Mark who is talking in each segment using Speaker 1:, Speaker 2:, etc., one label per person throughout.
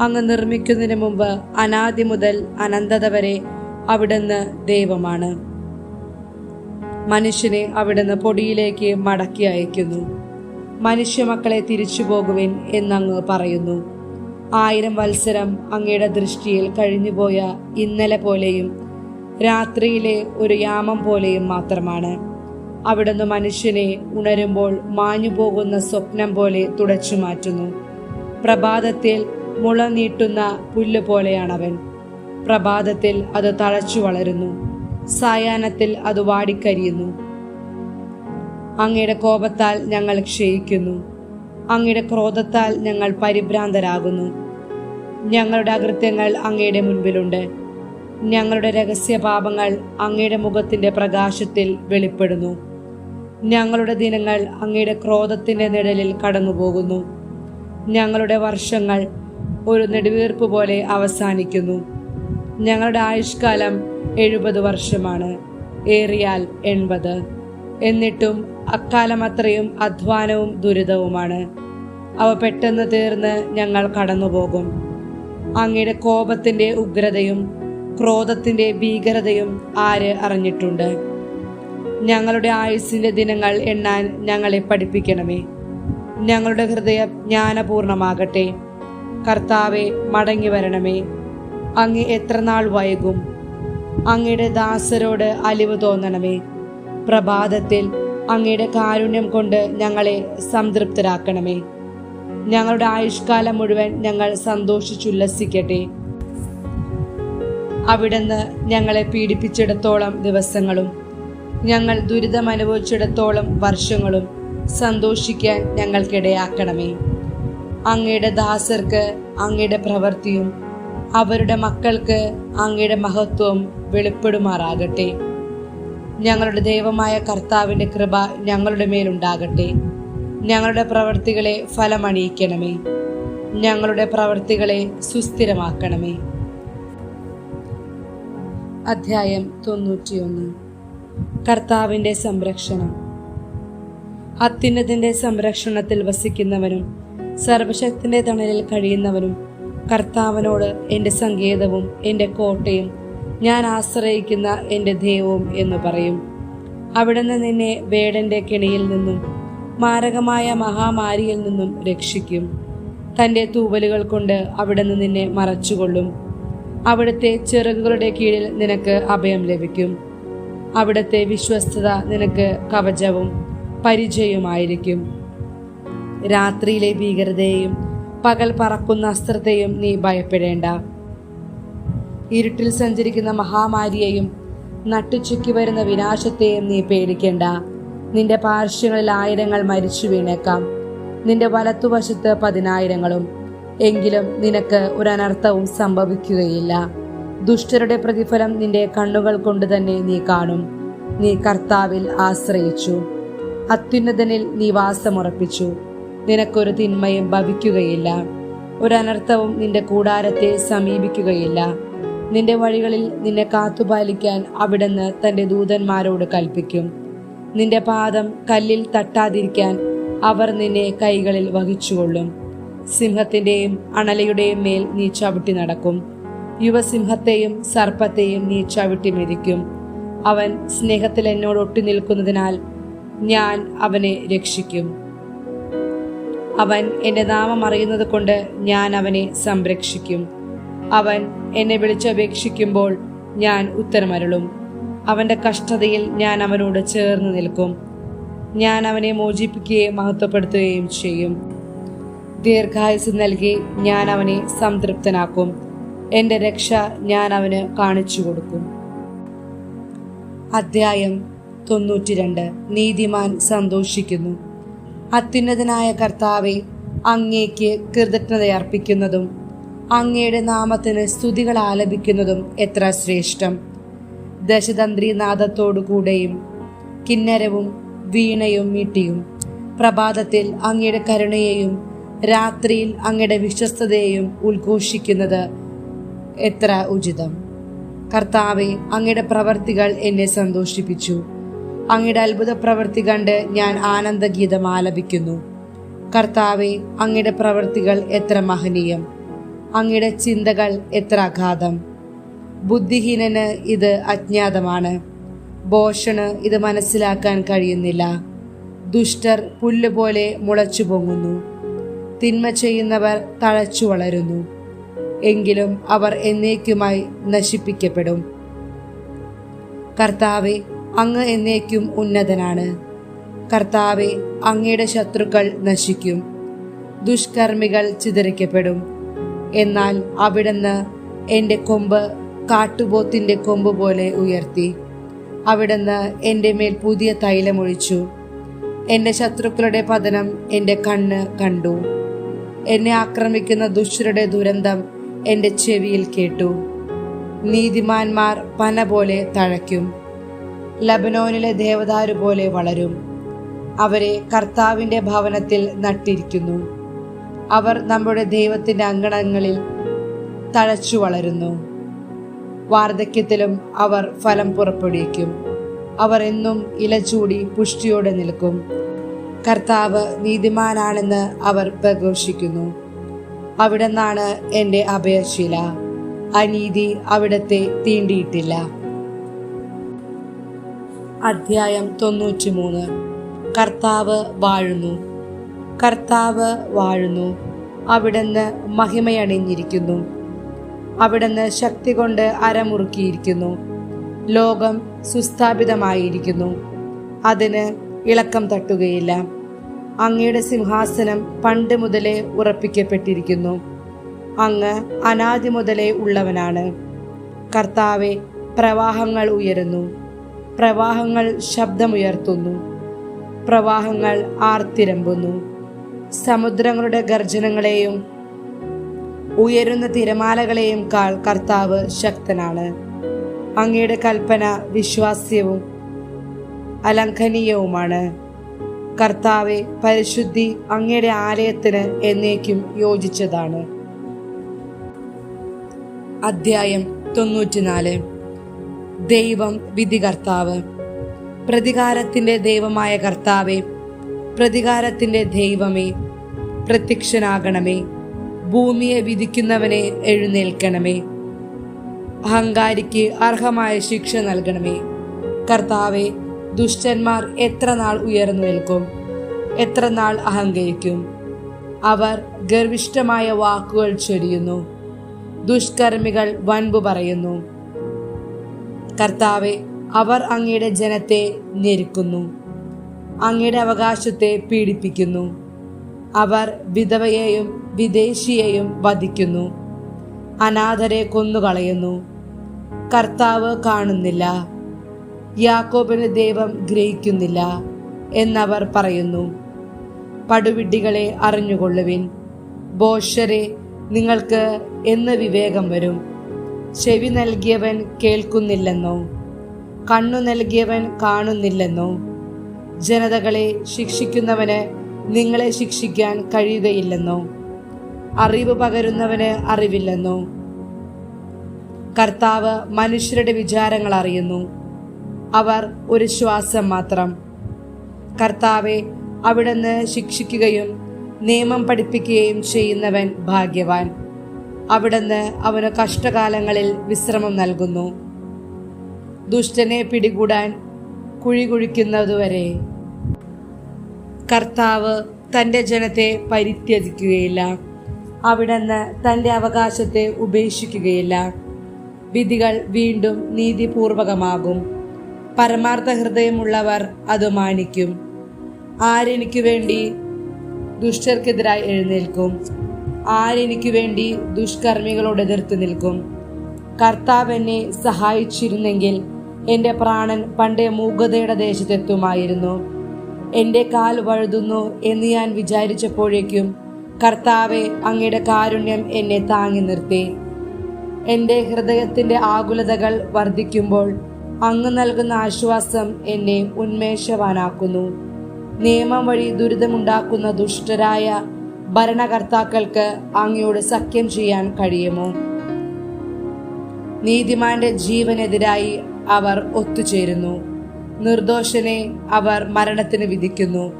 Speaker 1: അങ്ങ് നിർമ്മിക്കുന്നതിന് മുമ്പ് അനാദി മുതൽ അനന്തത വരെ അവിടുന്ന് ദൈവമാണ്. മനുഷ്യനെ അവിടുന്ന് പൊടിയിലേക്ക് മടക്കി അയക്കുന്നു. മനുഷ്യമക്കളെ തിരിച്ചു പോകുവിൻ എന്നങ്ങ് പറയുന്നു. ആയിരം വത്സരം അങ്ങയുടെ ദൃഷ്ടിയിൽ കഴിഞ്ഞുപോയ ഇന്നലെ പോലെയും രാത്രിയിലെ ഒരു യാമം പോലെയും മാത്രമാണ്. അവിടുന്ന് മനുഷ്യനെ ഉണരുമ്പോൾ മാഞ്ഞു പോകുന്ന സ്വപ്നം പോലെ തുടച്ചു മാറ്റുന്നു. പ്രഭാതത്തിൽ മുള നീട്ടുന്ന പുല്ല് പോലെയാണവൻ. പ്രഭാതത്തിൽ അത് തഴച്ചു വളരുന്നു. സായാഹ്നത്തിൽ അത് വാടിക്കരിയുന്നു. അങ്ങയുടെ കോപത്താൽ ഞങ്ങൾ ക്ഷയിക്കുന്നു. അങ്ങയുടെ ക്രോധത്താൽ ഞങ്ങൾ പരിഭ്രാന്തരാകുന്നു. ഞങ്ങളുടെ അകൃത്യങ്ങൾ അങ്ങയുടെ മുൻപിലുണ്ട്. ഞങ്ങളുടെ രഹസ്യപാപങ്ങൾ അങ്ങയുടെ മുഖത്തിന്റെ പ്രകാശത്തിൽ വെളിപ്പെടുന്നു. ഞങ്ങളുടെ ദിനങ്ങൾ അങ്ങയുടെ ക്രോധത്തിന്റെ നിഴലിൽ കടന്നുപോകുന്നു. ഞങ്ങളുടെ വർഷങ്ങൾ ഒരു നെടുവീർപ്പ് പോലെ അവസാനിക്കുന്നു. ഞങ്ങളുടെ ആയുഷ്കാലം എഴുപത് വർഷമാണ്. ഏറിയാൽ എൺപത്. എന്നിട്ടും അക്കാലം അത്രയും അധ്വാനവും ദുരിതവുമാണ്. അവ പെട്ടെന്ന് തീർന്ന് ഞങ്ങൾ കടന്നുപോകും. അങ്ങയുടെ കോപത്തിന്റെ ഉഗ്രതയും ക്രോധത്തിന്റെ ഭീകരതയും ആര് അറിഞ്ഞിട്ടുണ്ട്? ഞങ്ങളുടെ ആയുസ്സിന്റെ ദിനങ്ങൾ എണ്ണാൻ ഞങ്ങളെ പഠിപ്പിക്കണമേ. ഞങ്ങളുടെ ഹൃദയം ജ്ഞാനപൂർണമാകട്ടെ. കർത്താവെ മടങ്ങി വരണമേ. അങ്ങ് എത്രനാൾ വൈകും? അങ്ങയുടെ ദാസരോട് അലിവ് തോന്നണമേ. പ്രഭാതത്തിൽ അങ്ങയുടെ കാരുണ്യം കൊണ്ട് ഞങ്ങളെ സംതൃപ്തരാക്കണമേ. ഞങ്ങളുടെ ആയുഷ്കാലം മുഴുവൻ ഞങ്ങൾ സന്തോഷിച്ചുല്ലസിക്കട്ടെ. അവിടുന്ന് ഞങ്ങളെ പീഡിപ്പിച്ചിടത്തോളം ദിവസങ്ങളും ഞങ്ങൾ ദുരിതമനുഭവിച്ചിടത്തോളം വർഷങ്ങളും സന്തോഷിക്കാൻ ഞങ്ങൾക്കിടയാക്കണമേ. അങ്ങയുടെ ദാസർക്ക് അങ്ങയുടെ പ്രവൃത്തിയും അവരുടെ മക്കൾക്ക് അങ്ങയുടെ മഹത്വം വെളിപ്പെടുമാറാകട്ടെ. ഞങ്ങളുടെ ദൈവമായ കർത്താവിന്റെ കൃപ ഞങ്ങളുടെ മേലുണ്ടാകട്ടെ ഞങ്ങളുടെ പ്രവർത്തികളെ ഫലമണിയിക്കണമേ. ഞങ്ങളുടെ പ്രവർത്തികളെ സുസ്ഥിരമാക്കണമേ. അധ്യായം തൊണ്ണൂറ്റിയൊന്ന്. കർത്താവിന്റെ സംരക്ഷണം. അത്യുന്നതിന്റെ സംരക്ഷണത്തിൽ വസിക്കുന്നവനും സർവശക്തിന്റെ തണലിൽ കഴിയുന്നവനും കർത്താവിനോട് എന്റെ സങ്കേതവും എന്റെ കോട്ടയും ഞാൻ ആശ്രയിക്കുന്ന എന്റെ ദൈവവും എന്ന് പറയും. അവിടുന്ന് നിന്നെ വേടന്റെ കെണിയിൽ നിന്നും മാരകമായ മഹാമാരിയിൽ നിന്നും രക്ഷിക്കും. തന്റെ തൂവലുകൾ കൊണ്ട് അവിടുന്ന് നിന്നെ മറച്ചുകൊള്ളും. അവിടുത്തെ ചിറകുകളുടെ കീഴിൽ നിനക്ക് അഭയം ലഭിക്കും. അവിടുത്തെ വിശ്വസ്തത നിനക്ക് കവചവും പരിചയവുമായിരിക്കും. രാത്രിയിലെ ഭീകരതയെയും പകൽ പറക്കുന്ന അസ്ത്രത്തെയും നീ ഭയപ്പെടേണ്ട. ഇരുട്ടിൽ സഞ്ചരിക്കുന്ന മഹാമാരിയെയും നട്ടുച്ചയ്ക്ക് വരുന്ന വിനാശത്തെയും നീ പേടിക്കേണ്ട. നിന്റെ പാർശ്വങ്ങളിൽ ആയിരങ്ങൾ മരിച്ചു വീണേക്കാം. നിന്റെ വലത്തുവശത്ത് പതിനായിരങ്ങളും. എങ്കിലും നിനക്ക് ഒരു അനർത്ഥവും സംഭവിക്കുകയില്ല. ദുഷ്ടരുടെ പ്രതിഫലം നിന്റെ കണ്ണുകൾ കൊണ്ട് തന്നെ നീ കാണും. നീ കർത്താവിൽ ആശ്രയിച്ചു. അത്യുന്നതനിൽ നീ വാസമുറപ്പിച്ചു നിനക്കൊരു തിന്മയും ഭവിക്കുകയില്ല. ഒരു അനർത്ഥവും നിന്റെ കൂടാരത്തെ സമീപിക്കുകയില്ല. നിന്റെ വഴികളിൽ നിന്നെ കാത്തുപാലിക്കാൻ അവിടുന്ന് തന്റെ ദൂതന്മാരോട് കൽപ്പിക്കും. നിന്റെ പാദം കല്ലിൽ തട്ടാതിരിക്കാൻ അവർ നിന്നെ കൈകളിൽ വഹിച്ചുകൊള്ളും. സിംഹത്തിന്റെയും അണലയുടെയും മേൽ നീ ചവിട്ടി നടക്കും. യുവസിംഹത്തെയും സർപ്പത്തെയും നീ ചവിട്ടി മെതിക്കും. അവൻ സ്നേഹത്തിൽ എന്നോട് ഒട്ടി നിൽക്കുന്നതിനാൽ ഞാൻ അവനെ രക്ഷിക്കും. അവൻ എന്റെ നാമം അറിയുന്നത് കൊണ്ട് ഞാൻ അവനെ സംരക്ഷിക്കും. അവൻ എന്നെ വിളിച്ചപേക്ഷിക്കുമ്പോൾ ഞാൻ ഉത്തരമരുളും. അവന്റെ കഷ്ടതയിൽ ഞാൻ അവനോട് ചേർന്ന് നിൽക്കും. ഞാൻ അവനെ മോചിപ്പിക്കുകയും മഹത്വപ്പെടുത്തുകയും ചെയ്യും. ദീർഘായുസ് നൽകി ഞാൻ അവനെ സംതൃപ്തനാക്കും. എന്റെ രക്ഷ ഞാൻ അവന് കാണിച്ചു കൊടുക്കും. അധ്യായം തൊണ്ണൂറ്റിരണ്ട്. നീതിമാൻ സന്തോഷിക്കുന്നു. അത്യുന്നതനായ കർത്താവെ അങ്ങേക്ക് കൃതജ്ഞതയർപ്പിക്കുന്നതും അങ്ങയുടെ നാമത്തിന് സ്തുതികൾ ആലപിക്കുന്നതും എത്ര ശ്രേഷ്ഠം. ദശതന്ത്രിനാഥത്തോടുകൂടെയും കിന്നരവും വീണയും മീട്ടിയും പ്രഭാതത്തിൽ അങ്ങയുടെ കരുണയെയും രാത്രിയിൽ അങ്ങയുടെ വിശ്വസ്തതയെയും ഉദ്ഘോഷിക്കുന്നത് എത്ര ഉചിതം. കർത്താവെ അങ്ങയുടെ പ്രവർത്തികൾ എന്നെ സന്തോഷിപ്പിച്ചു. അങ്ങയുടെ അത്ഭുത പ്രവൃത്തി കണ്ട് ഞാൻ ആനന്ദഗീതം ആലപിക്കുന്നു. കർത്താവെ അങ്ങയുടെ പ്രവൃത്തികൾ എത്ര മഹനീയം. അങ്ങയുടെ ചിന്തകൾ എത്ര അഗാധം. ബുദ്ധിഹീനന് ഇത് അജ്ഞാതമാണ്. ബോഷന് ഇത് മനസ്സിലാക്കാൻ കഴിയുന്നില്ല. ദുഷ്ടർ പുല്ലുപോലെ മുളച്ചു പൊങ്ങുന്നു. തിന്മ ചെയ്യുന്നവർ തഴച്ചു വളരുന്നു. എങ്കിലും അവർ എന്നേക്കുമായി നശിപ്പിക്കപ്പെടും. കർത്താവെ അങ്ങ് എന്നേക്കും ഉന്നതനാണ്. കർത്താവെ അങ്ങയുടെ ശത്രുക്കൾ നശിക്കും. ദുഷ്കർമ്മികൾ ചിതറിക്കപ്പെടും. എന്നാൽ അവിടുന്ന് എന്റെ കൊമ്പ് കാട്ടുപോത്തിന്റെ കൊമ്പ് പോലെ ഉയർത്തി. അവിടുന്ന് എന്റെ മേൽ പുതിയ തൈലമൊഴിച്ചു എന്റെ ശത്രുക്കളുടെ പതനം എന്റെ കണ്ണ് കണ്ടു. എന്നെ ആക്രമിക്കുന്ന ദുഷ്ടരുടെ ദുരന്തം എന്റെ ചെവിയിൽ കേട്ടു. നീതിമാന്മാർ പന പോലെ തഴയ്ക്കും. ലബനോനിലെ ദേവദാരു പോലെ വളരും. അവരെ കർത്താവിന്റെ ഭവനത്തിൽ നട്ടിരിക്കുന്നു. അവർ നമ്മുടെ ദൈവത്തിന്റെ അങ്കണങ്ങളിൽ തഴച്ചു വളരുന്നു. വാർദ്ധക്യത്തിലും അവർ ഫലം പുറപ്പെടുവിക്കും. അവർ എന്നും ഇലചൂടി പുഷ്ടിയോടെ നിൽക്കും. കർത്താവ് നീതിമാനാണെന്ന് അവർ പ്രഘോഷിക്കുന്നു. അവിടെ നിന്നാണ് എന്റെ അഭയശീല. അനീതി അവിടത്തെ തീണ്ടിയിട്ടില്ല. അധ്യായം തൊണ്ണൂറ്റിമൂന്ന്. കർത്താവ് വാഴുന്നു. കർത്താവ് വാഴുന്നു. അവിടുന്ന് മഹിമയണിഞ്ഞിരിക്കുന്നു. അവിടുന്ന് ശക്തി കൊണ്ട് അരമുറുക്കിയിരിക്കുന്നു. ലോകം സുസ്ഥാപിതമായിരിക്കുന്നു. അതിന് ഇളക്കം തട്ടുകയില്ല. അങ്ങയുടെ സിംഹാസനം പണ്ട് മുതലേ ഉറപ്പിക്കപ്പെട്ടിരിക്കുന്നു. അങ്ങ് അനാദി മുതലേ ഉള്ളവനാണ്. കർത്താവെ പ്രവാഹങ്ങൾ ഉയരുന്നു. പ്രവാഹങ്ങൾ ശബ്ദമുയർത്തുന്നു. പ്രവാഹങ്ങൾ ആർത്തിരമ്പുന്നു. സമുദ്രങ്ങളുടെ ഗർജനങ്ങളെയും ഉയരുന്ന തിരമാലകളെയും കാൾ കർത്താവ് ശക്തനാണ്. അങ്ങയുടെ കൽപ്പന വിശ്വാസ്യവും അലംഘനീയവുമാണ്. കർത്താവെ പരിശുദ്ധി അങ്ങയുടെ ആലയത്തിന് എന്നേക്കും യോജിച്ചതാണ്. അധ്യായം തൊണ്ണൂറ്റിനാല്. ദൈവം വിധി കർത്താവ് പ്രതികാരത്തിന്റെ ദൈവമായ കർത്താവെ പ്രതികാരത്തിന്റെ ദൈവമേ പ്രത്യക്ഷനാകണമേ. ഭൂമിയെ വിധിക്കുന്നവനെ എഴുന്നേൽക്കണമേ. അഹങ്കാരിക്ക് അർഹമായ ശിക്ഷ നൽകണമേ. കർത്താവെ ദുഷ്ടന്മാർ എത്ര നാൾ ഉയർന്നു നിൽക്കും എത്ര നാൾ അഹങ്കരിക്കും. അവർ ഗർവിഷ്ഠമായ വാക്കുകൾ ചൊരിയുന്നു. ദുഷ്കർമ്മികൾ വൻപു പറയുന്നു. കർത്താവെ അവർ അങ്ങയുടെ ജനത്തെ ഞെരുക്കുന്നു. അങ്ങയുടെ അവകാശത്തെ പീഡിപ്പിക്കുന്നു. അവർ വിധവയെയും വിദേശിയെയും വധിക്കുന്നു. അനാഥരെ കൊന്നുകളയുന്നു. കർത്താവ് കാണുന്നില്ല. യാക്കോബിന് ദൈവം ഗ്രഹിക്കുന്നില്ല എന്നവർ പറയുന്നു. പടുവിഡ്ഢികളെ അറിഞ്ഞുകൊള്ളുവിൻ. ബോഷരെ നിങ്ങൾക്ക് എന്ന് വിവേകം വരും. ചെവി നൽകിയവൻ കേൾക്കുന്നില്ലെന്നോ കണ്ണു നൽകിയവൻ കാണുന്നില്ലെന്നോ ജനതകളെ ശിക്ഷിക്കുന്നവന് നിങ്ങളെ ശിക്ഷിക്കാൻ കഴിയുകയില്ലെന്നോ അറിവ് പകരുന്നവന് അറിവില്ലെന്നോ. കർത്താവ് മനുഷ്യരുടെ വിചാരങ്ങൾ അറിയുന്നു. അവർ ഒരു ശ്വാസം മാത്രം. കർത്താവെ അവിടുന്ന് ശിക്ഷിക്കുകയും നിയമം പഠിപ്പിക്കുകയും ചെയ്യുന്നവൻ ഭാഗ്യവാൻ. അവിടുന്ന് അവന് കഷ്ടകാലങ്ങളിൽ വിശ്രമം നൽകുന്നു. ദുഷ്ടനെ പിടികൂടാൻ കുഴി കുഴിക്കുന്നതുവരെ കർത്താവ് തന്റെ ജനത്തെ പരിത്യജിക്കുകയില്ല. അവിടുന്ന് തന്റെ അവകാശത്തെ ഉപേക്ഷിക്കുകയില്ല. വിധികൾ വീണ്ടും നീതിപൂർവകമാകും. പരമാർത്ഥ ഹൃദയമുള്ളവർ അത് മാനിക്കും. ആരെനിക്ക് വേണ്ടി ദുഷ്ടർക്കെതിരായി എഴുന്നേൽക്കും? ആരെനിക്കു വേണ്ടി ദുഷ്കർമ്മികളോട് എതിർത്ത് നിൽക്കും? കർത്താവ് എന്നെ സഹായിച്ചിരുന്നെങ്കിൽ എന്റെ പ്രാണൻ പണ്ടേ മൂകതയുടെ ദേശത്തെത്തുമായിരുന്നു. എന്റെ കാൽ വഴുതുന്നു എന്ന് ഞാൻ വിചാരിച്ചപ്പോഴേക്കും കർത്താവെ അങ്ങയുടെ കാരുണ്യം എന്നെ താങ്ങി നിർത്തി. എന്റെ ഹൃദയത്തിന്റെ ആകുലതകൾ വർദ്ധിക്കുമ്പോൾ അങ്ങ് നൽകുന്ന ആശ്വാസം എന്നെ ഉന്മേഷവാനാക്കുന്നു. നിയമം വഴി ദുരിതമുണ്ടാക്കുന്ന ദുഷ്ടരായ ഭരണകർത്താക്കൾക്ക് അങ്ങയോട് സഖ്യം ചെയ്യാൻ കഴിയുമോ? നീതിമാന്റെ ജീവനെതിരായി അവർ ഒത്തുചേരുന്നു. നിർദോഷനെ അവർ മരണത്തിന് വിധിക്കുന്നു.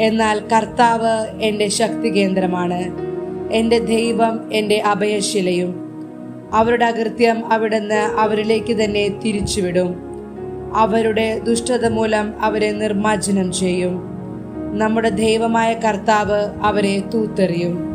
Speaker 1: എന്നാൽ കർത്താവ് എന്റെ ശക്തി കേന്ദ്രമാണ് എന്റെ ദൈവം എന്റെ അഭയശിലയും. അവരുടെ അകൃത്യം അവിടുന്ന് അവരിലേക്ക് തന്നെ തിരിച്ചുവിടും. അവരുടെ ദുഷ്ടത മൂലം അവരെ നിർമ്മാർജനം ചെയ്യും. നമ്മുടെ ദൈവമായ കർത്താവ് അവരെ തൂത്തെറിയും.